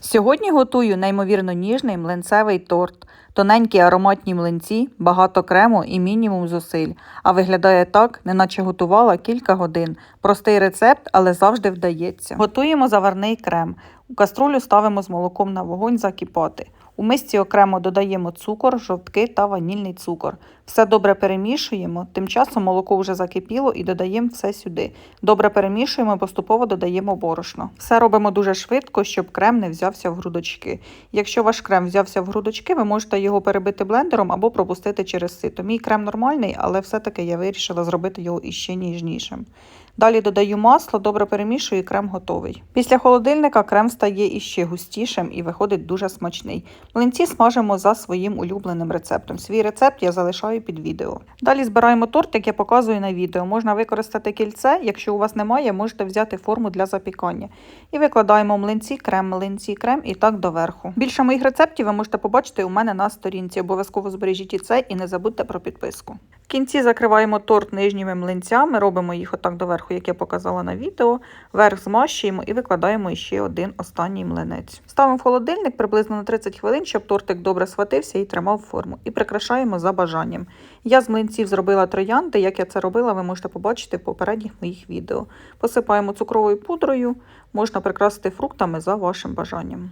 Сьогодні готую неймовірно ніжний млинцевий торт. Тоненькі ароматні млинці, багато крему і мінімум зусиль. А виглядає так, неначе готувала кілька годин. Простий рецепт, але завжди вдається. Готуємо заварний крем. У каструлю ставимо з молоком на вогонь закипати. У мисці окремо додаємо цукор, жовтки та ванільний цукор. Все добре перемішуємо. Тим часом молоко вже закипіло і додаємо все сюди. Добре перемішуємо і поступово додаємо борошно. Все робимо дуже швидко, щоб крем не взявся в грудочки. Якщо ваш крем взявся в грудочки, ви можете його перебити блендером або пропустити через сито. Мій крем нормальний, але все-таки я вирішила зробити його іще ніжнішим. Далі додаю масло, добре перемішую і крем готовий. Після холодильника крем стає іще густішим і виходить дуже смачний. Млинці смажимо за своїм улюбленим рецептом. Свій рецепт я залишаю під відео. Далі збираємо торт, як я показую на відео. Можна використати кільце, якщо у вас немає, можете взяти форму для запікання. І викладаємо млинці, крем, млинці, крем і так доверху. Більше моїх рецептів ви можете побачити у мене на сторінці. Обов'язково збережіть і це і не забудьте про підписку. В кінці закриваємо торт нижніми млинцями, робимо їх отак доверху, як я показала на відео. Верх змащуємо і викладаємо ще один останній млинець. Ставимо в холодильник приблизно на 30 хвилин, щоб тортик добре схватився і тримав форму. І прикрашаємо за бажанням. Я з млинців зробила троянди. Як я це робила, ви можете побачити в попередніх моїх відео. Посипаємо цукровою пудрою, можна прикрасити фруктами за вашим бажанням.